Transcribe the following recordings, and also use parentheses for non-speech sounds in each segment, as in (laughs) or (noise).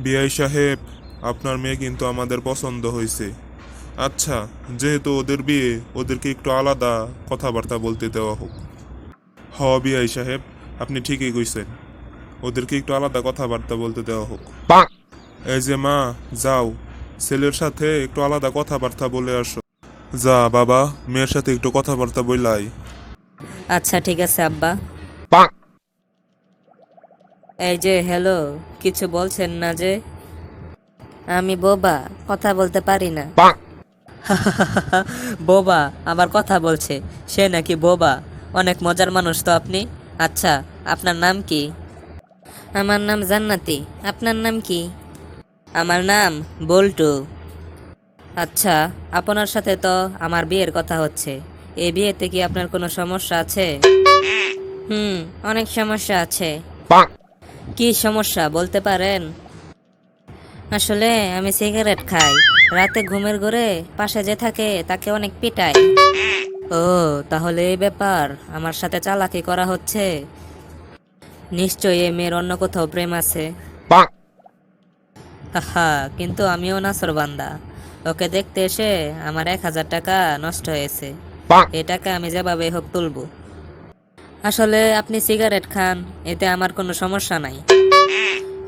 বিআই সাহেব আপনার মেয়ে কিন্তু আমাদের পছন্দ হয়েছে। আচ্ছা যেহেতু ওদের বিয়ে ওদেরকে একটু আলাদা কথাবার্তা বলতে দেওয়া হোক। হ বিআই সাহেব আপনি ঠিকই কইছেন। ওদেরকে একটু আলাদা কথাবার্তা বলতে দেওয়া হোক। এই যে মা যাও। ছেলের সাথে একটু আলাদা কথাবার্তা বলে আসো। যা বাবা মেয়ের সাথে একটু কথাবার্তা বললাই আচ্ছা ঠিক আছে আব্বা। এই যে হ্যালো কিছু বলছেন না যে? আমি বোবা কথা বলতে পারি না। (laughs) বোবা আবার কথা বলছে। সে নাকি বোবা। অনেক মজার মানুষ তো আপনি। আচ্ছা আপনার নাম কি? আমার নাম জান্নাতি। আপনার নাম কি? আমার নাম বল্টু। আচ্ছা আপনার সাথে তো আমার বিয়ের কথা হচ্ছে। এই বিয়েতে কি আপনার কোনো সমস্যা আছে? হুম অনেক সমস্যা আছে। কি সমস্যা বলতে পারেন? আসলে আমি সিগারেট খাই। রাতে ঘুমের ঘরে পাশে যে থাকে তাকে অনেক পিটাই। ও তাহলে এই ব্যাপার আমার সাথে চালাকি করা হচ্ছে। নিশ্চয়ই এই মেয়ের অন্য কোথাও প্রেম আছে। কিন্তু আমিও নাসর বান্দা। ওকে দেখতে এসে আমার এক হাজার টাকা নষ্ট হয়েছে। এ টাকা আমি যেভাবে হোক তুলবো। আসলে আপনি সিগারেট খান এতে আমার কোনো সমস্যা নাই।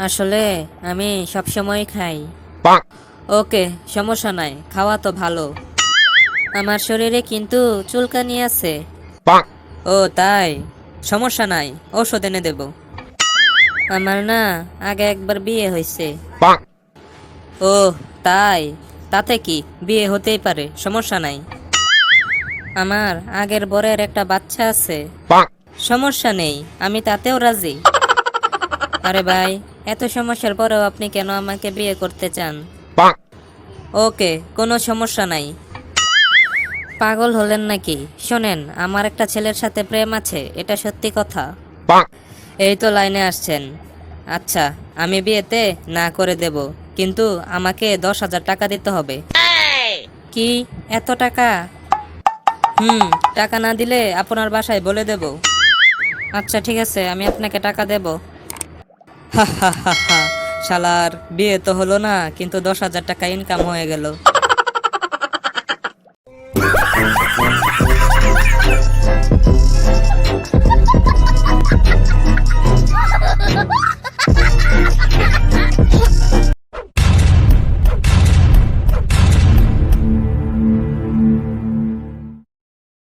আসলে আমি সব সময় খাই ওকে সমস্যা নাই খাওয়া তো ভালো। আমার শরীরে কিন্তু চুলকানি আছে। ও তাই? সমস্যা নাই ওষুধ এনে দেব। আমার না আগে একবার বিয়ে হয়েছে। ও তাই? তাতে কি? বিয়ে হতেই পারে সমস্যা নাই। আমার আগের বরের একটা বাচ্চা আছে। সমস্যা নেই আমি তাতেও রাজি। আরে ভাই এত সমস্যার পরেও আপনি কেন আমাকে বিয়ে করতে চান? ওকে কোনো সমস্যা নাই। পাগল হলেন নাকি? শোনেন আমার একটা ছেলের সাথে প্রেম আছে এটা সত্যি কথা। এই তো লাইনে আসছেন। আচ্ছা আমি বিয়েতে না করে দেব কিন্তু আমাকে দশ হাজার টাকা দিতে হবে। কি? এত টাকা? হুম টাকা না দিলে আপনার বাসায় বলে দেব। আচ্ছা ঠিক আছে, আমি আপনাকে টাকা দেব। শালার, বিয়ে তো হলো না, কিন্তু দশ হাজার টাকা ইনকাম হয়ে গেল।